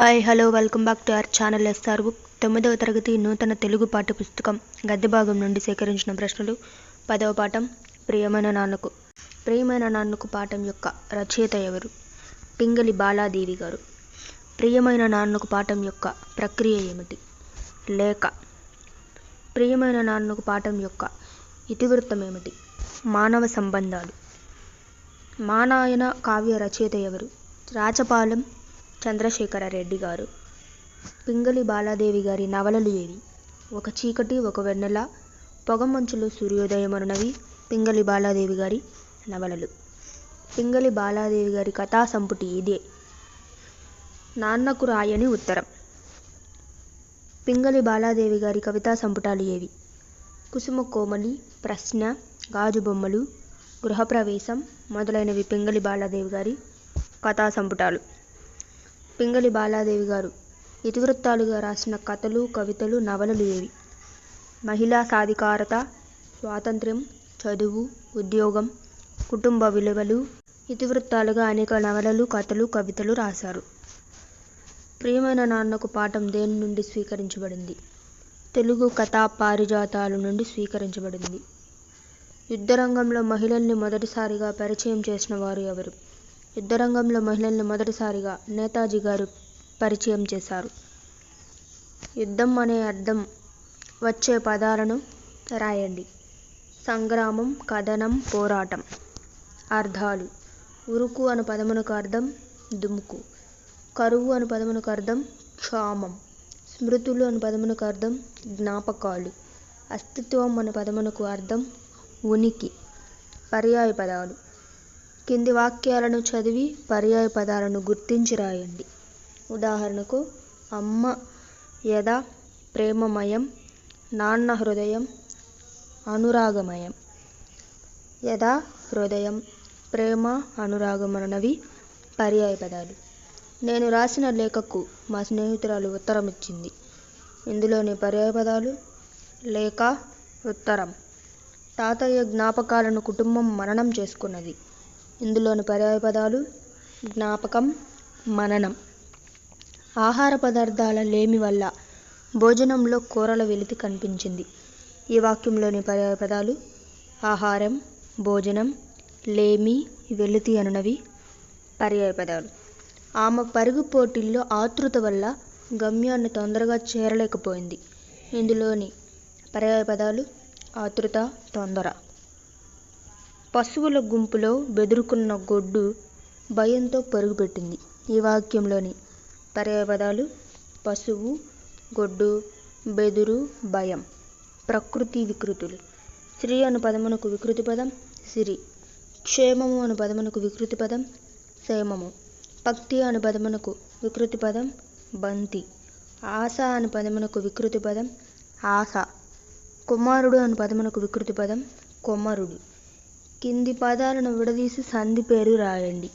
Hi hello welcome back to our channel SR book. తొమ్మిదవ తరగతి నూతన తెలుగు పాఠ్య పుస్తకం గద్దె భాగం నుండి సేకరించిన ప్రశ్నలు. పదవ పాఠం ప్రియమైన నాన్నకు. ప్రియమైన నాన్నకు పాఠం యొక్క రచయిత ఎవరు? పింగళి బాలాదేవి గారు. ప్రియమైన నాన్నకు పాఠం యొక్క ప్రక్రియ ఏమిటి? లేఖ. ప్రియమైన నాన్నకు పాఠం యొక్క ఇతివృత్తం ఏమిటి? మానవ సంబంధాలు. మా నాయన కావ్య రచయిత ఎవరు? రాచపాలెం చంద్రశేఖర రెడ్డి గారు పింగళి బాలాదేవి గారి నవలలు ఏవి ఒక చీకటి ఒక వెన్నెల పొగమంచులో సూర్యోదయం అనునవి పింగళి బాలాదేవి గారి నవలలు. పింగళి బాలాదేవి గారి కథా సంపుటి ఇదే. నాన్నకు రాయని ఉత్తరం. పింగళి బాలాదేవి గారి కవితా సంపుటాలు ఏవి? కుసుమ కోమలి ప్రశ్న గాజు బొమ్మలు గృహప్రవేశం మొదలైనవి పింగళి బాలాదేవి గారి కథా సంపుటాలు పింగళి బాలాదేవి గారు. ఇతివృత్తాలుగా రాసిన కథలు కవితలు నవలలు ఏవి? మహిళా సాధికారత స్వాతంత్ర్యం చదువు ఉద్యోగం కుటుంబ విలువలు ఇతివృత్తాలుగా అనేక నవలలు కథలు కవితలు రాశారు. ప్రియమైన నాన్నకు పాఠం దేని నుండి స్వీకరించబడింది? తెలుగు కథా పారిజాతాల నుండి స్వీకరించబడింది. యుద్ధరంగంలో మహిళల్ని మొదటిసారిగా పరిచయం చేసిన వారు ఎవరు? యుద్ధరంగంలో మహిళల్ని మొదటిసారిగా నేతాజీ గారు పరిచయం చేశారు. యుద్ధం అనే అర్థం వచ్చే పదాలను రాయండి. సంగ్రామం కథనం పోరాటం. అర్థాలు. ఉరుకు అను పదమునకు అర్థం దుముకు. కరువు అను పదమునకు అర్థం క్షామం. స్మృతులు అను పదమునకు అర్థం జ్ఞాపకాలు. అస్తిత్వం అనే పదమునకు అర్థం ఉనికి. పర్యాయ పదాలు. కింది వాక్యాలను చదివి పర్యాయ పదాలను గుర్తించి రాయండి. ఉదాహరణకు అమ్మ యద ప్రేమమయం నాన్న హృదయం అనురాగమయం. యథా హృదయం ప్రేమ అనురాగం పర్యాయ పదాలు. నేను రాసిన లేఖకు మా స్నేహితురాలు ఉత్తరం ఇచ్చింది. ఇందులోని పర్యాయ పదాలు లేఖ ఉత్తరం. తాతయ్య జ్ఞాపకాలను కుటుంబం మననం చేసుకున్నది. ఇందులోని పర్యాయ పదాలు జ్ఞాపకం మననం. ఆహార పదార్థాల లేమి వల్ల భోజనంలో కూరల వెలితి కనిపించింది. ఈ వాక్యంలోని పర్యాయ పదాలు ఆహారం భోజనం లేమి వెలితి అనునవి పర్యాయ పదాలు. ఆమె పరుగు పోటీల్లో ఆతృత వల్ల గమ్యాన్ని తొందరగా చేరలేకపోయింది. ఇందులోని పర్యాయ పదాలు ఆతృత తొందర. పశువుల గుంపులో బెదురుకున్న గొడ్డు భయంతో పరుగుపెట్టింది. ఈ వాక్యంలోని పర్యాయ పదాలు పశువు గొడ్డు బెదురు భయం ప్రకృతి వికృతులు. శ్రీ అను పదమునకు వికృతి పదం సిరి. క్షేమము అను పదమునకు వికృతి పదం క్షేమము. భక్తి అను పదమునకు వికృతి పదం బంతి. ఆశ అను పదమునకు వికృతి పదం ఆశ. కుమారుడు అను పదమునకు వికృతి పదం కొమరుడు. కింది పదాలను విడదీసి సంధి పేరు రాయండి.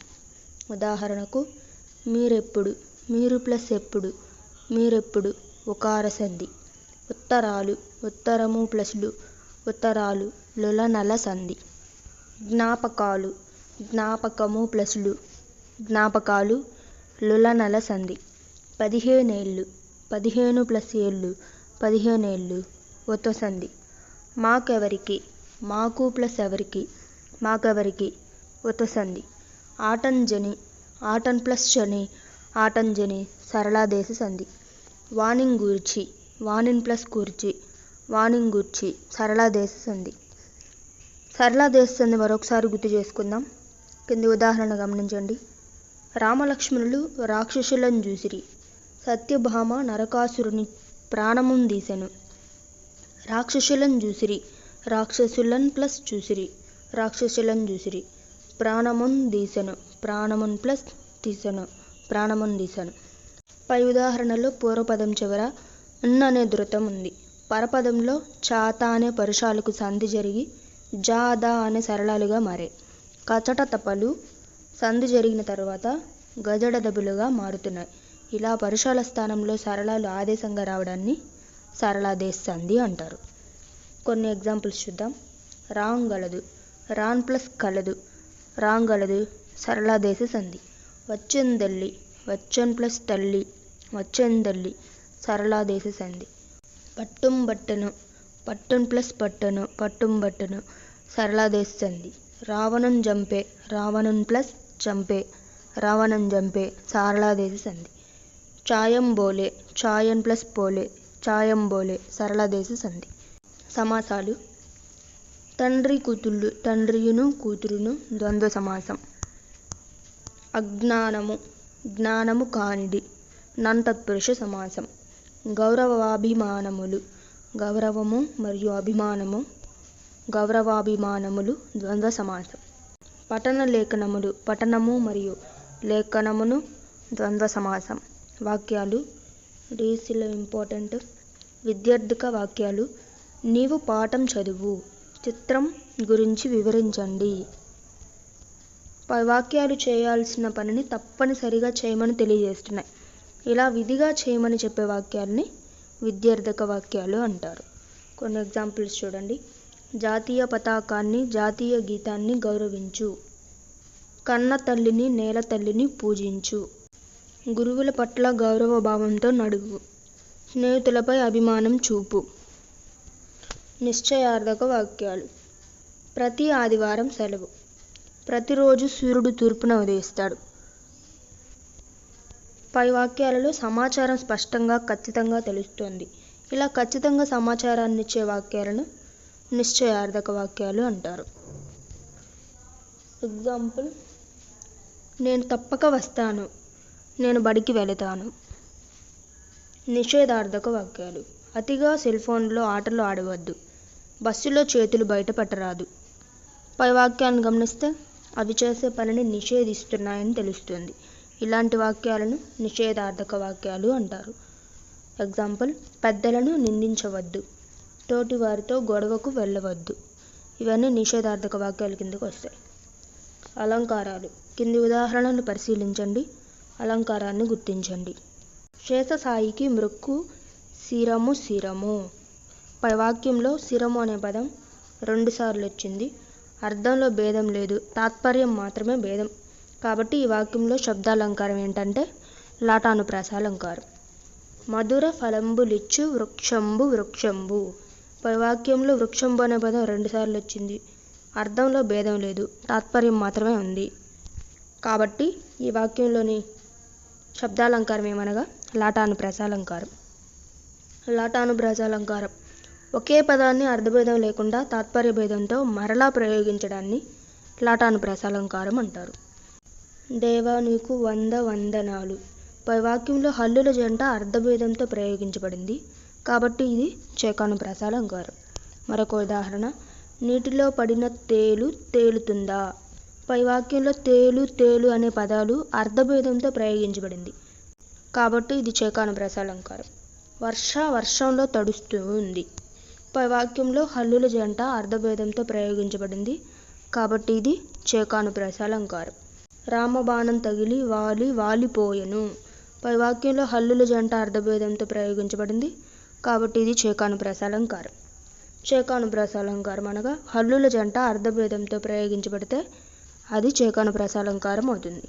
ఉదాహరణకు మీరెప్పుడు మీరు ప్లస్ ఎప్పుడు మీరెప్పుడు ఉకార సంధి ఉత్తరాలు ఉత్తరము ప్లస్లు ఉత్తరాలు లుల నల సంధి జ్ఞాపకాలు జ్ఞాపకము ప్లస్లు జ్ఞాపకాలు లుల నల సంధి పదిహేనేళ్ళు పదిహేను ప్లస్ ఏళ్ళు పదిహేనేళ్ళు ఒత్త సంధి మాకెవరికి మాకు ప్లస్ ఎవరికి మాకెవరికి ఒత్త సంధి ఆటంజని ఆటన్ ప్లస్ శని ఆటంజని సరళాదేశ సంధి. వాణింగ్ గూర్చి వాణిన్ ప్లస్ కూర్చి వాణింగ్ గూర్చి సరళాదేశ సంధి. సరళాదేశ సంధి మరొకసారి గుర్తు చేసుకుందాం. కింది ఉదాహరణ గమనించండి. రామలక్ష్మణులు రాక్షసులను చూసిరి సత్యభామ నరకాసురుని ప్రాణమును తీసెను. రాక్షసులను చూసిరి రాక్షసులన్ ప్లస్ చూసిరి. రాక్షసులను చూసిరి. ప్రాణమున్ దీసెను ప్రాణమున్ ప్లస్ తీసెను ప్రాణమున్ దీసెను. పై ఉదాహరణలో పూర్వపదం చివర అన్న అనే ధృతం ఉంది. పరపదంలో చాత అనే పరుషాలకు సంధి జరిగి జాద అనే సరళాలుగా మారాయి కచట తపలు సంధి జరిగిన తర్వాత గజడ దబులుగా మారుతున్నాయి. ఇలా పరుషాల స్థానంలో సరళాలు ఆదేశంగా రావడాన్ని సరళాదేశ సంధి అంటారు. కొన్ని ఎగ్జాంపుల్స్ చూద్దాం. రాంగలదు గలదు. రాన్ ప్లస్ కలదు. రాంగలదు. సరళాదేశ సంధి. వచ్చెందల్లి. వచ్చన్ ప్లస్ తల్లి. వచ్చెందల్లి. సరళాదేశ సంధి. పట్టుం బట్టను. పట్టున్ ప్లస్ పట్టును. పట్టుం బట్టను. సరళాదేశ సంధి. రావణం జంపే. రావణం ప్లస్ చంపే రావణం జంపే. సరళాదేశ సంధి. ఛాయం బోలే. చాయన్ ప్లస్ పోలే. ఛాయం బోలే. సరళాదేశ సంధి. సమాసాలు. తండ్రి కూతుళ్ళు తండ్రియును కూతురును ద్వంద్వ సమాసం. అజ్ఞానము జ్ఞానము కానిది నంతత్పురుష సమాసం. గౌరవాభిమానములు గౌరవము మరియు అభిమానము గౌరవాభిమానములు ద్వంద్వ సమాసం. పఠన లేఖనములు పఠనము మరియు లేఖనమును ద్వంద్వ సమాసం. వాక్యాలు డీసీలో ఇంపార్టెంట్. విద్యార్థిక వాక్యాలు నీవు పాఠం చదువు. చిత్రం గురించి వివరించండి. పై వాక్యాలు చేయాల్సిన పనిని తప్పనిసరిగా చేయమని తెలియజేస్తున్నాయి. ఇలా విధిగా చేయమని చెప్పే వాక్యాల్ని విద్యార్థక వాక్యాలు అంటారు. కొన్ని ఎగ్జాంపుల్స్ చూడండి. జాతీయ పతాకాన్ని జాతీయ గీతాన్ని గౌరవించు. కన్న తల్లిని నేల తల్లిని పూజించు. గురువుల పట్ల గౌరవ భావంతో నడువు. స్నేహితులపై అభిమానం చూపు. నిశ్చయార్థక వాక్యాలు. ప్రతి ఆదివారం సెలవు. ప్రతిరోజు సూర్యుడు తూర్పున ఉదయిస్తాడు. పై వాక్యాలలో సమాచారం స్పష్టంగా ఖచ్చితంగా తెలుస్తుంది. ఇలా ఖచ్చితంగా సమాచారాన్ని ఇచ్చే వాక్యాలను నిశ్చయార్థక వాక్యాలు అంటారు. ఎగ్జాంపుల్ నేను తప్పక వస్తాను. నేను బడికి వెళతాను. నిషేధార్థక వాక్యాలు. అతిగా సెల్ ఫోన్లో ఆటలు ఆడవద్దు. బస్సులో చేతులు బయటపెట్టరాదు. పై వాక్యాన్ని గమనిస్తే అవి చేసే పనిని నిషేధిస్తున్నాయని తెలుస్తుంది. ఇలాంటి వాక్యాలను నిషేధార్థక వాక్యాలు అంటారు. ఎగ్జాంపుల్ పెద్దలను నిందించవద్దు. తోటి వారితో గొడవకు వెళ్ళవద్దు. ఇవన్నీ నిషేధార్థక వాక్యాల కిందకు వస్తాయి. అలంకారాలు. కింది ఉదాహరణలు పరిశీలించండి. అలంకారాన్ని గుర్తించండి. శేషసాయికి మృక్కు సీరము సీరము. వాక్యంలో శిరము అనే పదం రెండుసార్లు వచ్చింది. అర్థంలో భేదం లేదు. తాత్పర్యం మాత్రమే భేదం. కాబట్టి ఈ వాక్యంలో శబ్దాలంకారం ఏంటంటే లాటానుప్రాసాలంకారం. మధుర ఫలంబులిచ్చు వృక్షంబు వృక్షంబు. పై వాక్యంలో వృక్షంబు అనే పదం రెండుసార్లు వచ్చింది. అర్థంలో భేదం లేదు. తాత్పర్యం మాత్రమే ఉంది. కాబట్టి ఈ వాక్యంలోని శబ్దాలంకారం ఏమనగా? లాటానుప్రాసాలంకారం. లాటానుప్రాసాలంకారం. ఒకే పదాన్ని అర్థభేదం లేకుండా తాత్పర్య భేదంతో మరలా ప్రయోగించడాన్ని లాటానుప్రాసాలంకారం అంటారు. దేవా నీకు వంద వందనాలు. పై వాక్యంలో హల్లుల జంట అర్థభేదంతో ప్రయోగించబడింది. కాబట్టి ఇది చేకానుప్రాసాలంకారం మరొక ఉదాహరణ నీటిలో పడిన తేలు తేలుతుందా? పై వాక్యంలో తేలు తేలు అనే పదాలు అర్థభేదంతో ప్రయోగించబడింది. కాబట్టి ఇది చేకానుప్రాసాలంకారం వర్ష వర్షంలో తడుస్తూ ఉంది. పై వాక్యంలో హల్లుల జంట అర్ధభేదంతో ప్రయోగించబడింది. కాబట్టి ఇది చేకానుప్రాసాలంకారం. రామబాణం తగిలి వాలి వాలిపోయెను. పై వాక్యంలో హల్లుల జంట అర్ధభేదంతో ప్రయోగించబడింది. కాబట్టి ఇది చేకానుప్రాసాలంకారం. చేకానుప్రాసాలంకారం అనగా హల్లుల జంట అర్ధభేదంతో ప్రయోగించబడితే అది చేకానుప్రాసాలంకారం అవుతుంది.